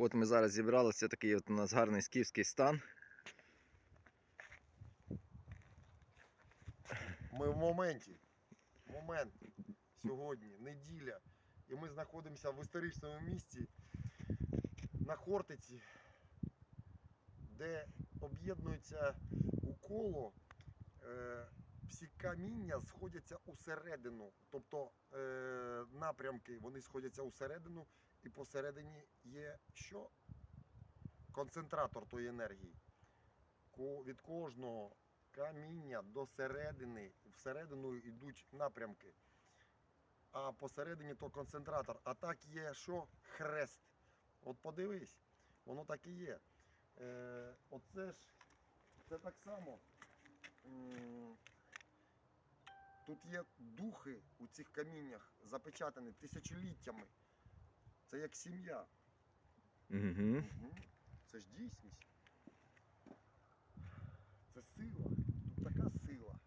От ми зараз зібралися, такий от у нас гарний скіфський стан. Ми в моменті. Момент сьогодні, неділя. І ми знаходимося в історичному місті на Хортиці, де об'єднуються у коло. Е, всі каміння сходяться усередину. Тобто е, напрямки вони сходяться усередину, і посередині є що? Концентратор тої енергії. Від кожного каміння до середини, всередину йдуть напрямки. А посередині то концентратор. А так є що? Хрест. От подивись, воно так і є. Е, оце ж це так само. Тут є духи у цих каміннях запечатані тисячоліттями. Це як сім'я. Угу. Мгм. Це ж дійсність. Це сила. Тут така сила.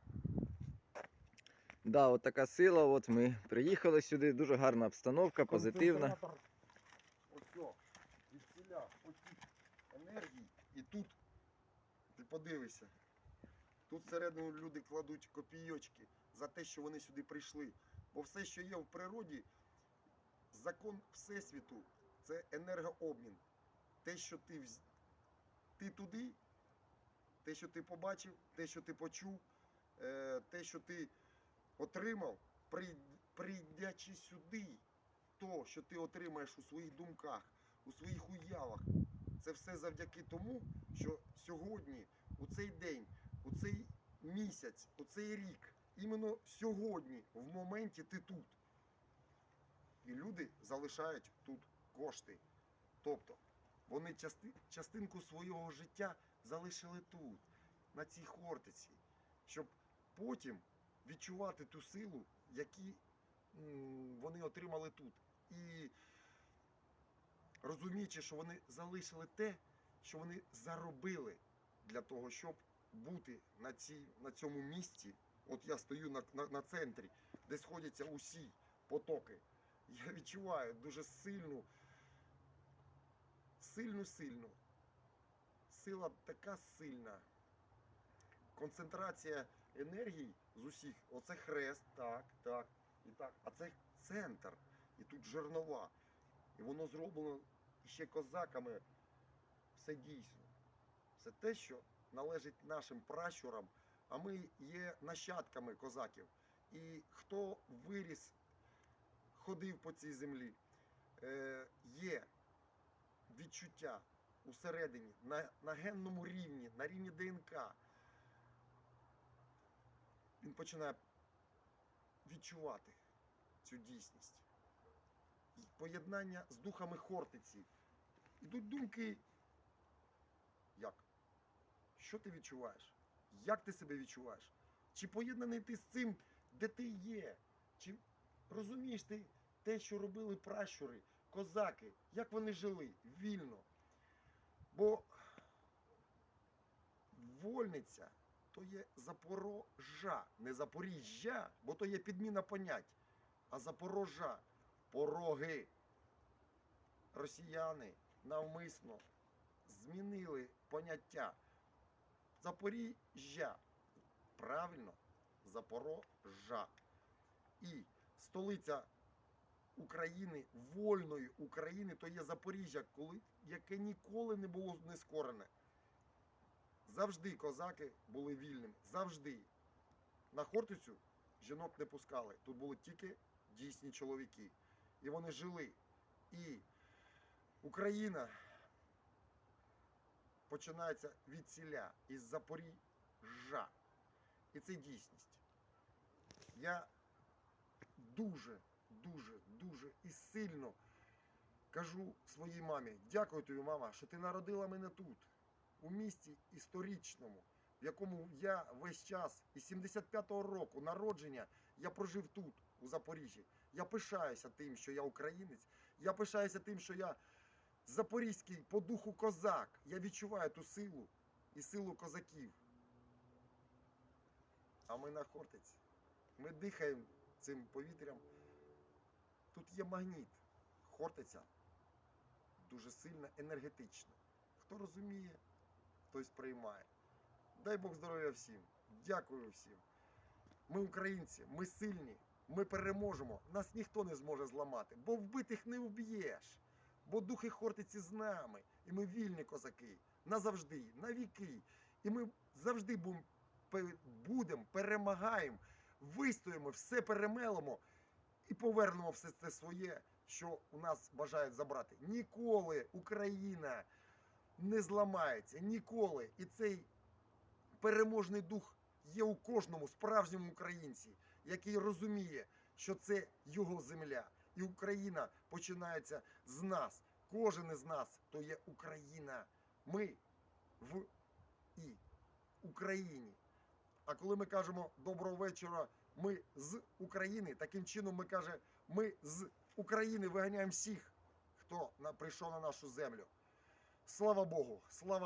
Да, от така сила. От ми приїхали сюди. Дуже гарна обстановка, позитивна. Ось від ціля потік енергії. І тут, ти подивися, тут всередину люди кладуть копійочки за те, що вони сюди прийшли. Бо все, що є в природі, закон Всесвіту це енергообмін. Те, що ти, ти туди, те, що ти побачив, те, що ти почув, е, те, що ти отримав, при- прийдячи сюди, то, що ти отримаєш у своїх думках, у своїх уявах, це все завдяки тому, що сьогодні, у цей день, у цей місяць, у цей рік, іменно сьогодні, в моменті ти тут. І люди залишають тут кошти. Тобто вони части, частинку свого життя залишили тут, на цій хортиці, щоб потім відчувати ту силу, які вони отримали тут. І розуміючи, що вони залишили те, що вони заробили для того, щоб бути на, цій, на цьому місці. От я стою на, на, на центрі, де сходяться усі потоки. Я відчуваю дуже сильну, сильну, сильну. Сила така сильна. Концентрація енергії з усіх. Оце хрест, так, так, і так. А це центр. І тут жернова. І воно зроблено ще козаками. Все дійсно. Все те, що належить нашим пращурам, а ми є нащадками козаків. І хто виріс, ходив по цій землі, е, є відчуття усередині, на, на генному рівні, на рівні ДНК. Він починає відчувати цю дійсність. Поєднання з духами Хортиці. Ідуть думки. Як? Що ти відчуваєш? Як ти себе відчуваєш? Чи поєднаний ти з цим, де ти є? Чи розумієш ти те, що робили пращури, козаки, як вони жили вільно? Бо вольниця то є Запорожа, не Запоріжжя, бо то є підміна понять, а Запорожа, пороги. Росіяни навмисно змінили поняття. Запоріжжя. Правильно, Запорожа. І столиця України, вольної України, то є Запоріжжя, коли, яке ніколи не було нескорене. Завжди козаки були вільними. Завжди. На Хортицю жінок не пускали. Тут були тільки дійсні чоловіки. І вони жили. І Україна починається від ціля, із Запоріжжя. І це дійсність. Я дуже, дуже, дуже і сильно кажу своїй мамі, дякую тобі, мама, що ти народила мене тут, у місті історичному, в якому я весь час із 75-го року народження я прожив тут, у Запоріжжі. Я пишаюся тим, що я українець. Я пишаюся тим, що я запорізький по духу козак. Я відчуваю ту силу і силу козаків. А ми на Хортиці. Ми дихаємо цим повітрям. Тут є магніт. Хортиця дуже сильно енергетично. Хто розуміє, той сприймає. Дай Бог здоров'я всім. Дякую всім. Ми українці, ми сильні, ми переможемо. Нас ніхто не зможе зламати, бо вбитих не вб'єш. Бо духи Хортиці з нами, і ми вільні козаки назавжди, на віки. І ми завжди будемо будем, перемагаємо, вистоїмо, все перемелимо і повернемо все це своє, що у нас бажають забрати. Ніколи Україна не зламається, ніколи. І цей переможний дух є у кожному справжньому українці, який розуміє, що це його земля. І Україна починається з нас. Кожен із нас то є Україна. Ми в і Україні. А коли ми кажемо доброго вечора, ми з України, таким чином ми кажемо, ми з України виганяємо всіх, хто прийшов на нашу землю. Слава Богу, слава